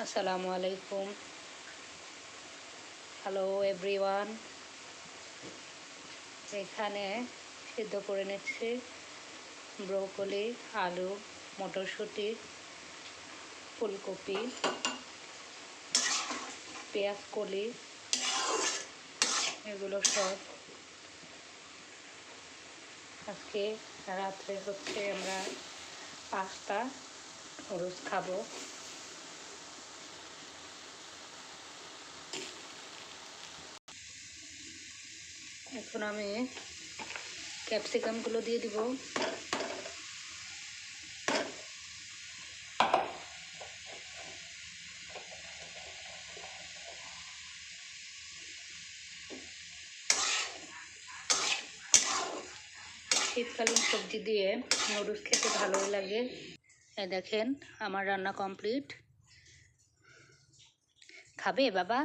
আসসালামু আলাইকুম। Hello everyone এখানে সিদ্ধ করে নিচ্ছি ব্রোকলি, আলু, মটরশুঁটি, ফুলকপি পেঁয়াজ কলি এগুলো সব আজকে রাত্রে হচ্ছে আমরা পাস্তা, রোজ খাব। এখন আমি ক্যাপসিকামগুলো দিয়ে দিব। শীতকালীন সবজি দিয়ে নুডলস খেতে ভালোই লাগে। এই দেখেন, আমার রান্না কমপ্লিট। খাবে বাবা?